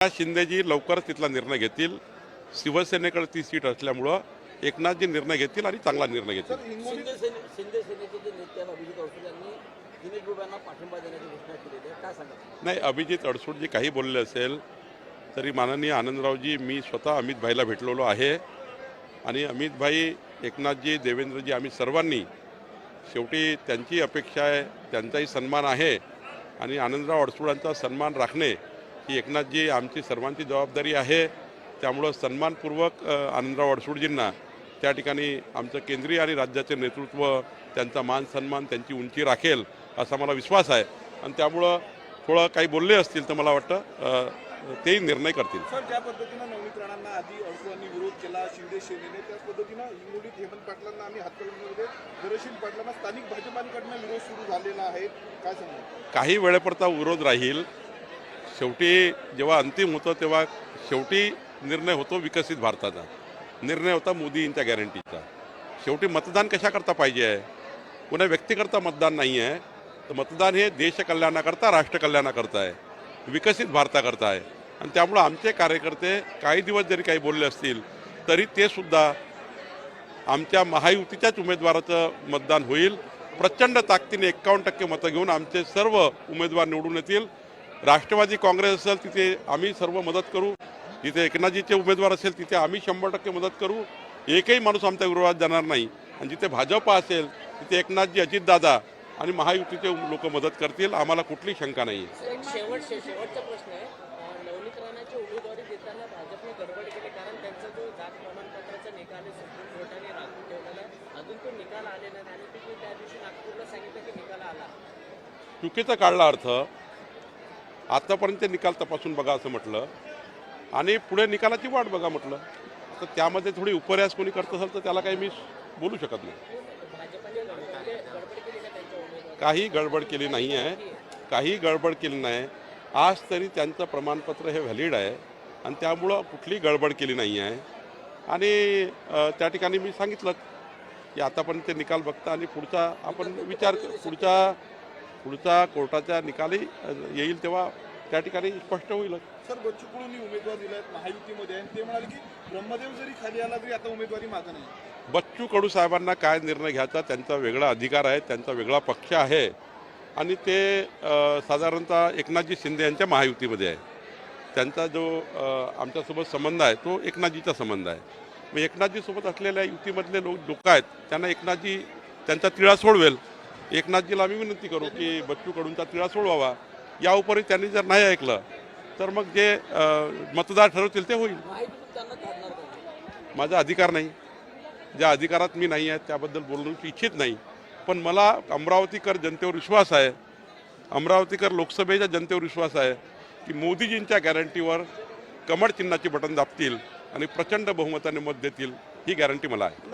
शिंदेजी लवकरच तिथला निर्णय घेतील. शिवसेनेकडे ती सीट असल्यामुळं एकनाथजी निर्णय घेतील आणि चांगला निर्णय घेतील. नाही अभिजित अडसूळ जे काही बोलले असेल तरी माननीय आनंदरावजी मी स्वतः अमित भाईला भेटलेलो आहे. आणि अमित भाई एकनाथजी देवेंद्रजी आम्ही सर्वांनी शेवटी त्यांची अपेक्षा आहे त्यांचाही सन्मान आहे. आणि आनंदराव अडसूळांचा सन्मान राखणे ही एकनाथजी आमची सर्वांची जबाबदारी आहे. त्यामुळं सन्मानपूर्वक आनंदराव अडसूळजींना त्या ठिकाणी आमचं केंद्रीय आणि राज्याचे नेतृत्व त्यांचा मान सन्मान त्यांची उंची राखेल असा मला विश्वास आहे. आणि त्यामुळं थोडं काही बोलले असतील तर मला वाटतं तेही निर्णय करतील. सर ज्या पद्धतीनं नवनीत राणांना आधी विरोध केला शिंदे सेनेने त्याच पद्धतीनं हिंगोलीत हेमंत पाटलांना हातकणंगलेमध्ये पाटलांना स्थानिक भाजपांकडनं विरोध सुरू झालेला आहे. काय सांगणार काही वेळेपुरता विरोध राहील. शेवटी जेव्हा अंतिम होतं तेव्हा शेवटी निर्णय होतो विकसित भारताचा. निर्णय होता मोदींच्या गॅरंटीचा शेवटी मतदान कशाकरता पाहिजे आहे? कुण्या व्यक्तीकरता मतदान नाही आहे तर मतदान हे देशकल्याणाकरता राष्ट्रकल्याणाकरता आहे. विकसित भारताकरता आहे. आणि त्यामुळं आमचे कार्यकर्ते काही दिवस जरी काही बोलले असतील तरी ते सुद्धा आमच्या महायुतीच्याच उमेदवाराचं मतदान होईल. प्रचंड ताकदीने एक्कावन्न टक्के मतं घेऊन आमचे सर्व उमेदवार निवडून येतील. राष्ट्रवादी काँग्रेस असेल तिथे आम्ही सर्व मदत करू. जिथे एकनाथजीचे उमेदवार असेल तिथे आम्ही शंभर टक्के मदत करू. एकही माणूस आमच्या विरोधात जाणार नाही. आणि जिथे भाजप असेल तिथे एकनाथजी अजितदादा आणि महायुतीचे लोक मदत करतील आम्हाला कुठली शंका नाही चुकीचा काढला अर्थ आतापर्यंत निकाल तपासून बघा असं म्हटलं. आणि पुढे निकालाची वाट बघा म्हटलं. तर त्यामध्ये थोडी उपऱ्यास कोणी करत असेल तर त्याला काही मी बोलू शकत नाही. काही गडबड केली नाही आहे. काही गडबड केली नाही. आज तरी त्यांचं प्रमाणपत्र हे व्हॅलिड आहे. आणि त्यामुळं कुठली गडबड केली नाही आहे. आणि त्या ठिकाणी मी सांगितलं की आतापर्यंत ते निकाल बघता आणि पुढचा आपण विचार पुढचा पुढचा कोर्टाचा निकालही अ, येईल तेव्हा त्या ठिकाणी स्पष्ट होईलच सर बच्चू कडूंनी उमेदवार दिलाय महायुतीमध्ये आणि ते म्हणाले की ब्रह्मदेव जरी खाली आला तरी आता उमेदवारी मागं नाही. बच्चू कडू साहेबांना काय निर्णय घ्यायचा? त्यांचा वेगळा अधिकार आहे त्यांचा वेगळा पक्ष आहे. आणि ते साधारणतः एकनाथजी शिंदे यांच्या महायुतीमध्ये आहे. त्यांचा जो आमच्यासोबत संबंध आहे तो एकनाथजीचा संबंध आहे. मग एकनाथजीसोबत असलेल्या युतीमधले लोक लोक आहेत त्यांना एकनाथजी त्यांचा तिळा सोडवेल. एकनाथजीला आम्ही विनंती करू की बच्चू कडूंचा तिळा सोडवावा. या उपरी त्यांनी जर नाही ऐकलं तर मग जे मतदार ठरवतील ते होईल. माझा अधिकार नाही. ज्या अधिकारात मी नाही आहे त्याबद्दल बोलू इच्छित नाही. पण मला अमरावतीकर जनतेवर विश्वास आहे. अमरावतीकर लोकसभेच्या जनतेवर विश्वास आहे की मोदीजींच्या गॅरंटीवर कमळ चिन्हाची बटन दाबतील आणि प्रचंड बहुमताने मत देतील ही गॅरंटी मला आहे.